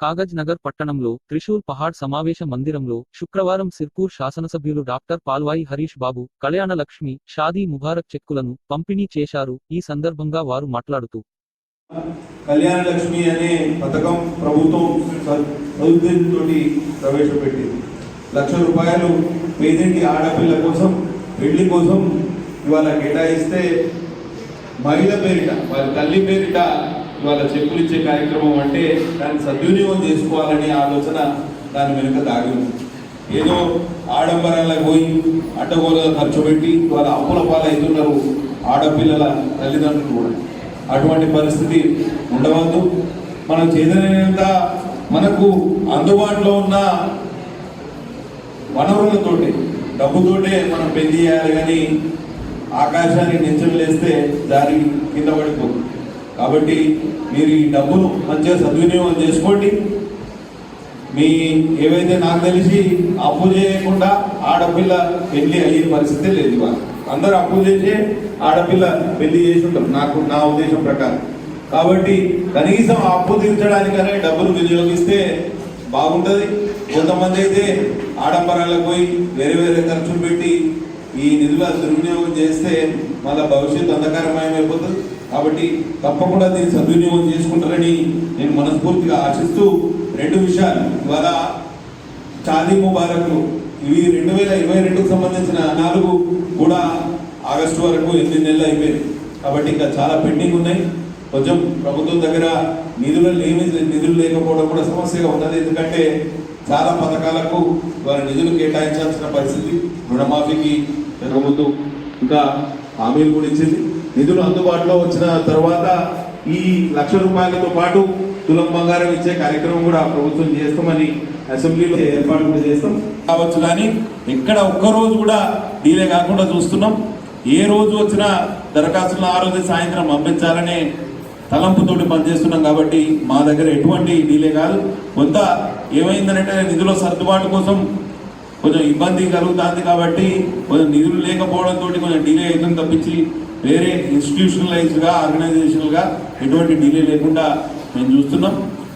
కాగజ్ నగర్ పట్టణంలో త్రిశూర్ పహాడ్ సమావేశ మందిరంలో శుక్రవారం సిర్పూర్ శాసనసభ్యులు డాక్టర్ పాల్వాయి హరీష్ బాబు కళ్యాణ లక్ష్మి షాదీ ముబారక్ చెక్కులను పంపిణీ చేశారు. ఈ సందర్భంగా వారు మాట్లాడుతూ కళ్యాణ లక్ష్మి అనే పథకం ప్రభుత్వం సదుద్దేశంతో ప్రవేశపెట్టింది. లక్ష రూపాయలు పేదింటి ఆడపిల్ల కోసం పెళ్ళి కోసం ఇవాళ కేటాయిస్తే మహిళ పేరిట వారి తల్లి పేరిట ఇవాళ చెప్పులు ఇచ్చే కార్యక్రమం అంటే దాన్ని సద్వినియోగం చేసుకోవాలనే ఆలోచన దాని వెనుక దాగి ఉంది. ఏదో ఆడంబరాలకు పోయి అడ్డగోలుగా ఖర్చు పెట్టి వాళ్ళ అప్పుల పాలవుతున్నారు ఆడపిల్లల తల్లిదండ్రులు కూడా. అటువంటి పరిస్థితి ఉండవద్దు. మనం చేదనంత మనకు అందుబాటులో ఉన్న వనరులతోటి డబ్బుతోటే మనం పెళ్ళి చేయాలి కానీ ఆకాశాన్ని నించలు వేస్తే దారి కింద పడిపోతుంది కాబట్టి మీరు ఈ డబ్బును మంచిగా సద్వినియోగం చేసుకోండి. మీ ఏవైతే నాకు తెలిసి అప్పు చేయకుండా ఆడపిల్ల పెళ్ళి అయ్యే పరిస్థితి లేదు ఇవాళ. అందరూ అప్పు చేసే ఆడపిల్ల పెళ్ళి చేసి ఉంటారు. నాకు నా ఉద్దేశం ప్రకారం. కాబట్టి కనీసం అప్పు తీర్చడానికనే డబ్బులు వినియోగిస్తే బాగుంటుంది. కొంతమంది అయితే ఆడంబరాలకు పోయి వేరే వేరే ఖర్చులు పెట్టి ఈ నిధుల దుర్వినియోగం చేస్తే మళ్ళీ భవిష్యత్తు అంధకారమయమైపోతుంది. కాబట్టి తప్పకుండా దీన్ని సద్వినియోగం చేసుకుంటారని నేను మనస్ఫూర్తిగా ఆశిస్తూ రెండు విషయాలు. ఇవాళ చాదీ ముబారక్ ఇవి రెండు వేల ఇరవై రెండుకు సంబంధించిన నాలుగు కూడా ఆగస్టు వరకు ఎనిమిది నెలలు అయిపోయింది కాబట్టి ఇంకా చాలా పెండింగ్ ఉన్నాయి. కొంచెం ప్రభుత్వం దగ్గర నిధులు లేని నిధులు లేకపోవడం కూడా సమస్యగా ఉన్నది. ఎందుకంటే చాలా పథకాలకు వారి నిధులు కేటాయించాల్సిన పరిస్థితి రుణమాఫీకి జరగముందు ఇంకా హామీలు కూడా ఇచ్చింది. నిధులు అందుబాటులో వచ్చిన తర్వాత ఈ లక్ష రూపాయలతో పాటు తులం బంగారం ఇచ్చే కార్యక్రమం కూడా ప్రభుత్వం చేస్తామని అసెంబ్లీలో ఏర్పాటు కూడా చేస్తాం. కావచ్చు కానీ ఎక్కడ ఒక్క రోజు కూడా డీలే కాకుండా చూస్తున్నాం. ఏ రోజు వచ్చినా దరఖాస్తులను ఆ రోజు సాయంత్రం పంపించాలనే తలంపుతోటి పనిచేస్తున్నాం కాబట్టి మా దగ్గర ఎటువంటి డీలే కాదు. కొంత ఏమైందనంటే నిధుల సర్దుబాటు కోసం కొంచెం ఇబ్బంది కలుగుతుంది కాబట్టి కొంచెం నిధులు లేకపోవడంతో కొంచెం డిలే అవుతుంది తప్పించి వేరే ఇన్స్టిట్యూషనలైజ్గా ఆర్గనైజేషనల్గా ఎటువంటి డిలే లేకుండా మేము చూస్తున్నాం.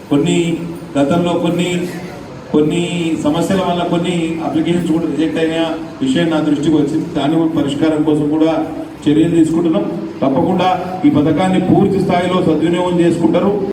కొన్ని గతంలో కొన్ని కొన్ని సమస్యల వల్ల కొన్ని అప్లికేషన్స్ కూడా రిజెక్ట్ అయిన విషయం నా దృష్టికి వచ్చింది. దాని పరిష్కారం కోసం కూడా చర్యలు తీసుకుంటున్నాం. తప్పకుండా ఈ పథకాన్ని పూర్తి స్థాయిలో సద్వినియోగం చేసుకుంటారు.